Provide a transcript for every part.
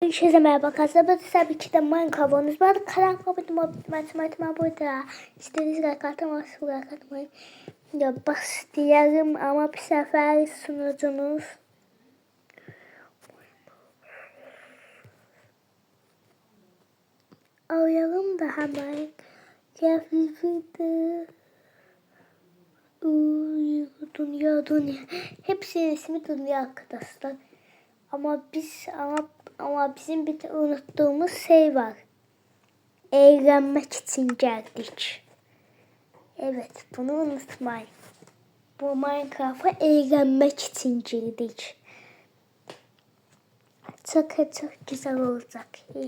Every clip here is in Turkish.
Herkese merhaba arkadaşlar. Ben tabii ki de Minecraft oynuyoruz. Bu arada kanal kapattım. Matematik burada. İstediğiniz kadar katılmazsınız. Kadar katılmayın. Ya bas diyelim ama bir sefer sunucunuz. Arayalım da hemen. Kıyafetinde. Dünya dünya. Hepsinin ismi dünya arkadaşlar. Ama biz ama ama bizim bir de unuttuğumuz şey var. Eğlenmek için geldik. Evet bunu unutmayın. Bu Minecraft'a eğlenmek için girdik. Çok çok güzel olacak.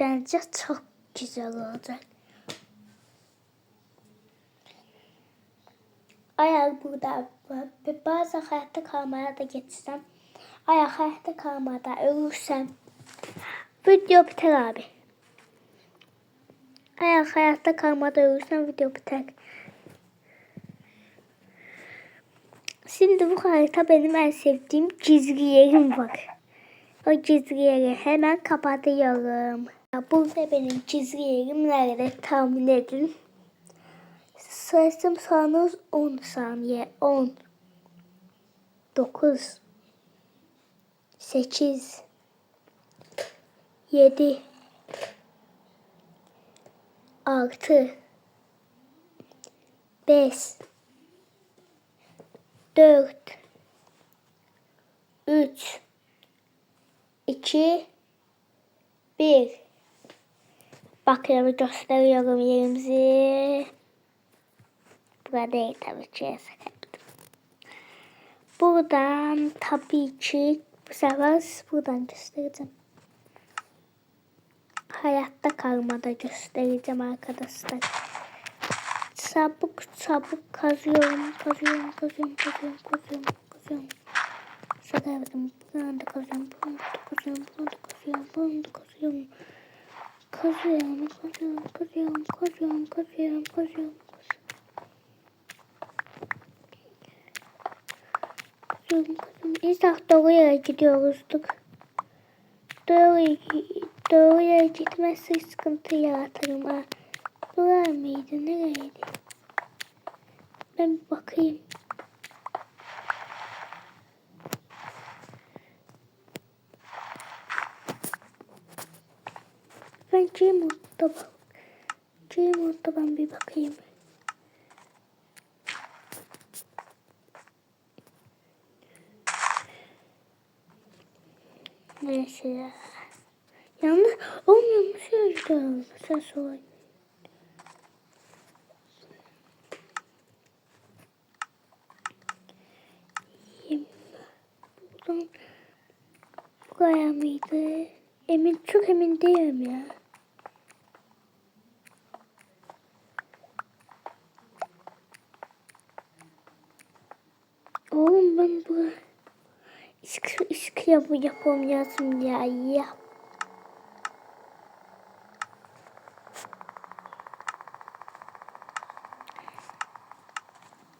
Bence çok güzel olacak. Eğer burada bazı hayatta kalmaya da geçsem, eğer hayatta kalmada ölürsem, video biter abi. Eğer hayatta kalmada ölürsem video biter. Şimdi bu harita benim en sevdiğim çizgi yerim var. O çizgi yeri hemen kapatıyorum. Burada benim çizgi yerim nerede tahmin edin. Sayısım sanırız 10 saniye. 10 9 8 7 6 5 4 3 2 1 Bakıyorum gösteriyorum yerimizi. Burada değil tabii ki Buradan tabii ki bu sefer buradan göstereceğim. Hayatta kalmada göstereceğim arkadaşlar. Çabuk çabuk kazıyorum, kazıyorum, kazıyorum, kazıyorum, kazıyorum, kazıyorum. Şaka yaptım. Buradan da kazıyorum, buradan da kazıyorum, buradan da kazıyorum, buradan da kazıyorum. Kazıyorum, kazıyorum, kazıyorum, kazıyorum, kazıyorum, kazıyorum. Kızım kızım. Yere gidiyoruzdur. Doğru, doğru yere gitmezse sıkıntı yaratırım ha. Durar mıydı? Nereydi? Ben bir bakayım. Ben Gmod'da bak. Gmod'da ben bir bakayım. Neyse ya. Yalnız olmuyormuş ya işte. Sen sor. Buradan buraya mıydı? Emin çok emin değilim ya. Oğlum ben bu yap yapamıyorsun ya yap.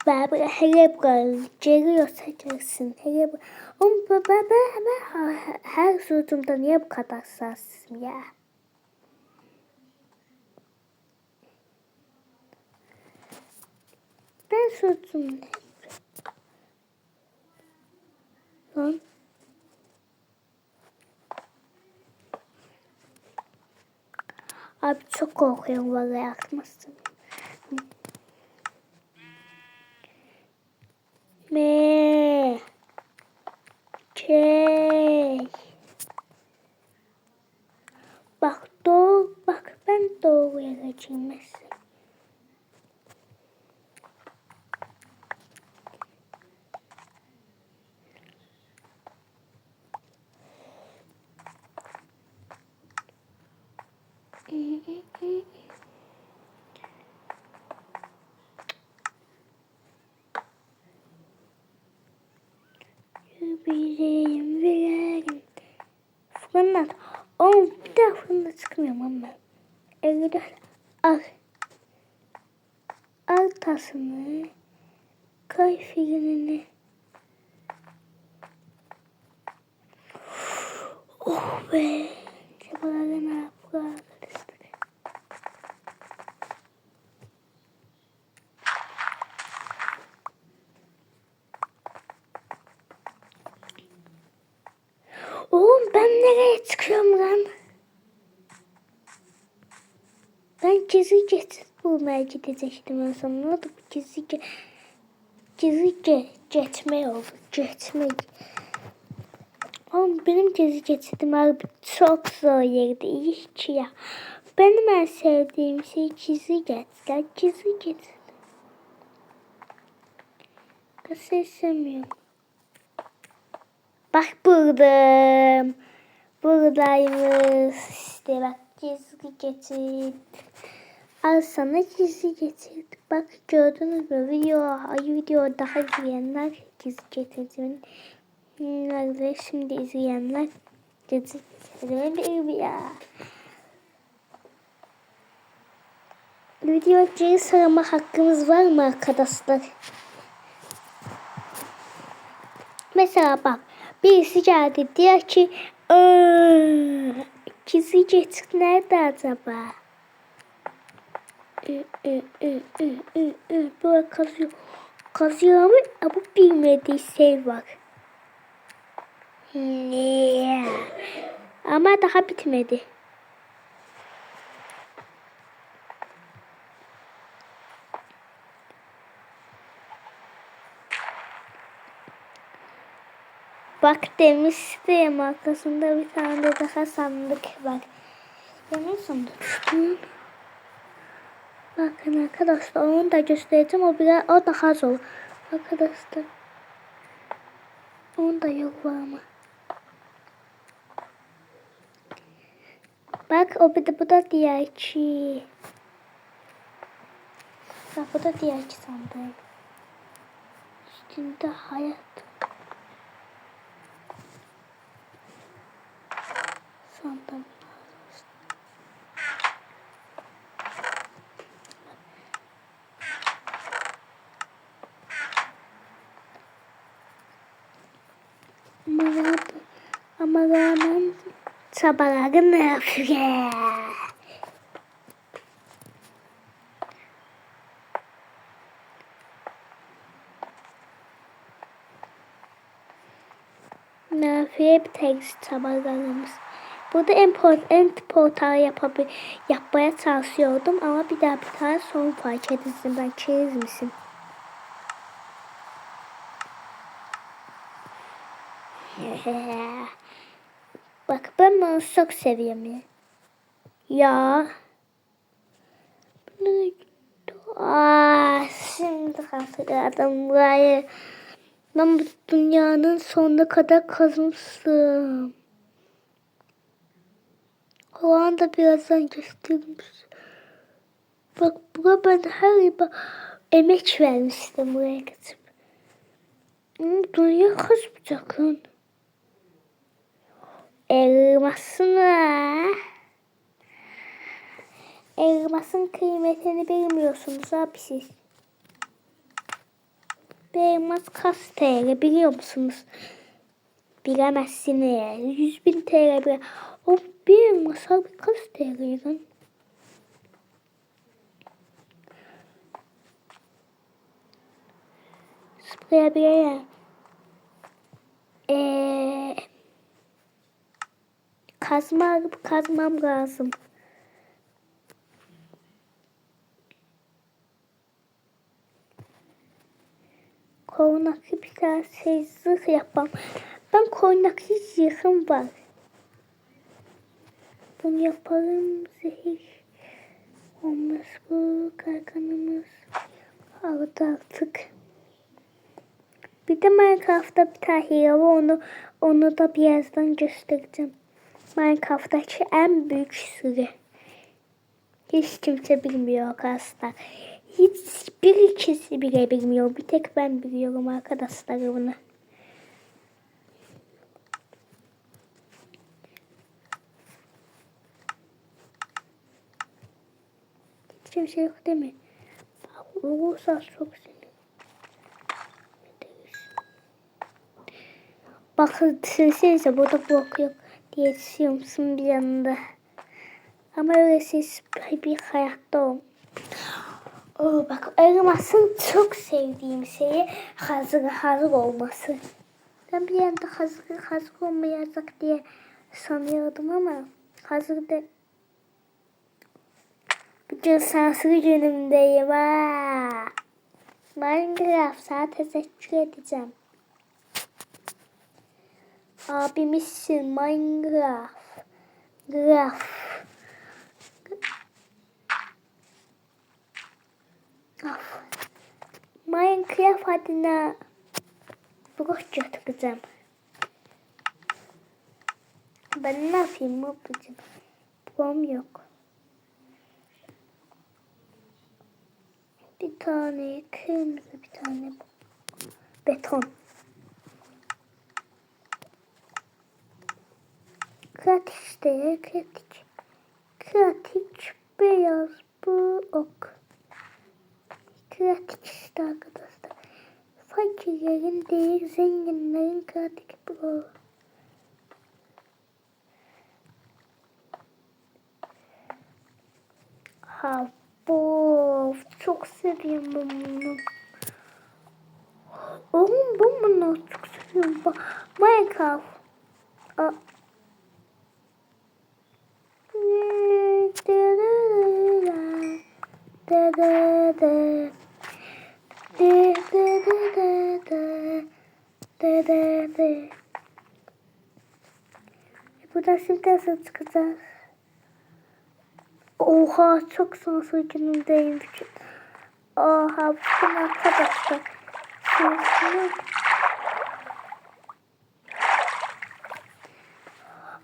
Baba hele buranın geliyorsa gelsin. Hele. Oğlum baba ben, her sözümde niye bu kadar sassın ya? Ben ne? Lan. Abi çok korkuyorum vallahi yakmasın. Me. Şey. Bak doğru bak ben doğru yere girmesin. Yüreğim yüreğim. Fırından. Oğlum bir çıkmıyorum ama. Evde al. Al tasını. Koy figürünü. Oh be. Çabalarına arkadaşlar. Oğlum ben nereye çıkıyorum lan? Ben çizgi cet bulmaya gidecektim en son. Ne oldu Çizgi ce- cetme oldu. Cetme. Oğlum benim çizgi cetim abi çok zor yerde. Hiç ya. Benim en sevdiğim şey çizgi cetler. Çizgi cet. Nasıl sevmiyorum. Bak buldum. Buradaymış. İşte bak çizgi geçit. Al sana çizgi geçit. Bak gördünüz mü? Video, video daha izleyenler çizgi geçitimin. Ve şimdi izleyenler çizgi bir ya. Video geri sarama hakkımız var mı arkadaşlar? Mesela bak birisi geldi diyor ki "Iıı, çizgi geçit nerede acaba? Ü, ü, ü, ü, ü, ü. Böyle kazıyor. Kazıyor ama bu bilmediği şey var. Yeah. Ama daha bitmedi. Bak demiştim arkasında bir tane daha sandık var. Yemin sandık düştüm. Bakın arkadaşlar onu da göstereceğim. O biraz o daha zor. Arkadaşlar. Onun da yok var ama. Bak o bir de bu da diğer iki. Bak bu da diğer iki sandık. Üstünde hayat. Sandım. Ama rağmen, ama rağmen çabaları ne yapıyor? Yapıyor bir tek çabalarımız. Burada en, en portal yapabil, yapmaya çalışıyordum ama bir daha bir tane sorun fark edildim. Ben çeyiz Bak ben bunu çok seviyorum ya. Aa, şimdi hatırladım burayı. Ben bu dünyanın sonuna kadar kazmıştım. O anda birazdan göstereyim size. Bak buna ben her yıl emek vermiştim buraya. Hmm, Dünya kazmayacakın. Elmasını. Elmasın kıymetini bilmiyorsunuz abi siz. Bir elmas kaç TL biliyor musunuz? Bilemezsiniz. 100 bin TL bile. O bir elmas abi kaç TL lan? Buraya bir yere. Ee, kazma kazmam lazım. Korunaklı bir tane şey zırh yapmam. Ben korunaklı zırhım var. Bunu yapalım zehir. Olmaz bu kalkanımız. Aldı artık. Bir de Minecraft'ta bir tane var. Onu, onu da birazdan göstereceğim. Minecraft'taki en büyük sürü. Hiç kimse bilmiyor arkadaşlar. Hiçbir kişi bile bilmiyor. Bir tek ben biliyorum arkadaşlar bunu. Hiç kimse yok değil mi? Olursa çok. Bakın düşünsenize burada blok yok diye düşünüyormuşsun bir yanında. Ama öyle siz bir hayatta ol. Oo, bak elmasın çok sevdiğim şeyi hazır hazır olması. Ben bir yanda hazır hazır olmayacak diye sanıyordum ama hazır da Bugün sansür günümdeyim ha. Minecraft sana teşekkür edeceğim. Abimizsin Minecraft. Graf. Of. Minecraft adına blok götüreceğim. Ben ne yapayım babacığım? Bloğum yok. Bir tane kırmızı bir tane beton. Kratik işte kratik. Kratik beyaz bu ok. Kratik işte arkadaşlar. Fakirlerin değil zenginlerin kratik bu. Ha bu çok seviyorum bunu. Oğlum ben bunu çok seviyorum. Minecraft. Aa. Da da da. Da da da da da. Da da da. Buradan şimdi nasıl çıkacağız? Oha çok sonsuz günümdeyim. Oha bütün arkadaşlar. Şimdi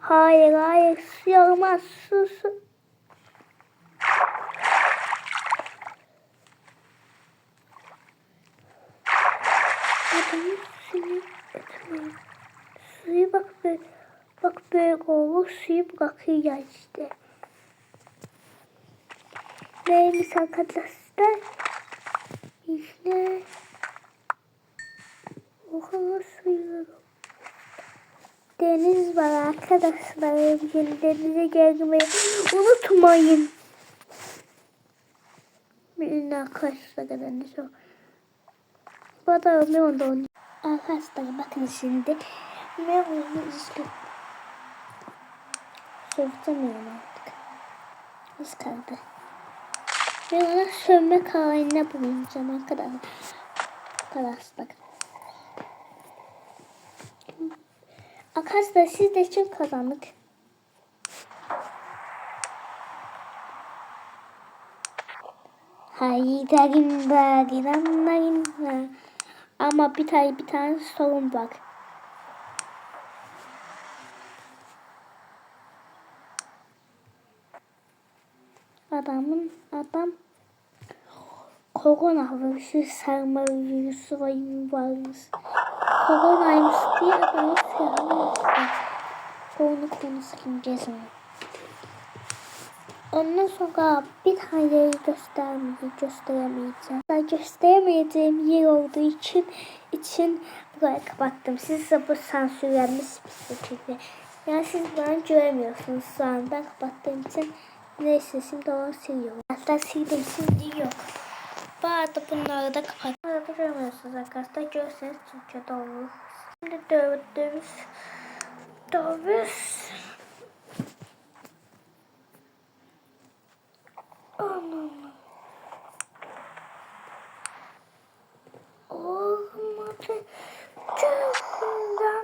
Hayır hayır su olmaz su su. Adamın suyu etmeyin. Suyu bak böyle, böyle olur suyu bırakıyor ya işte. Neymiş arkadaşlar? İşte Oha suyu. Deniz var arkadaşlar. Bugün denize gelmeyi unutmayın. Bilin arkadaşlar deniz o. Bu arada Meon da. Arkadaşlar bakın şimdi. Meon'u izle. Sövdemiyorum artık. Az kaldı. Meon'a sövme haline bulunacağım arkadaşlar. Arkadaşlar. Arkadaşlar siz de için kazandık. Hayda ginda ginda ginda. Ama bir tane bir tane sorun var. Adamın adam korona virüsü sarma virüsü varmış. Koronaymış diye adamı sarmışlar. Onu konuşmayacağız mı? Ondan sonra bir tane yeri göstermeyeceğim, gösteremeyeceğim. Ben gösteremeyeceğim yer olduğu için için buraya kapattım. Siz de bu sansürlenmiş bir şekilde. Yani siz bana göremiyorsunuz şu an. Ben kapattığım için neyse şimdi onu siliyorum. Hatta sildim şimdi yok. Arada bunları da kapat. Arada görmüyorsunuz arkadaşlar. Görseniz Türkçe doğru. Şimdi dövüş. Dövüş. Anam. Olmadı. Gözümden.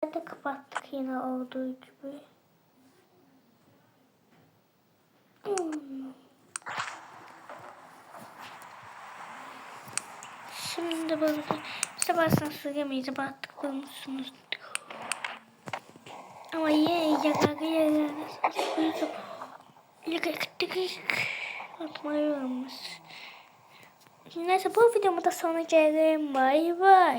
Hadi kapattık yine olduğu gibi. Şimdi böyle sabahsan söylemeyiz artık bulmuşsunuz. Ama yine yakar yakar yakar atmayı olmuş. Neyse bu videomu da sona gelelim. Bay bay.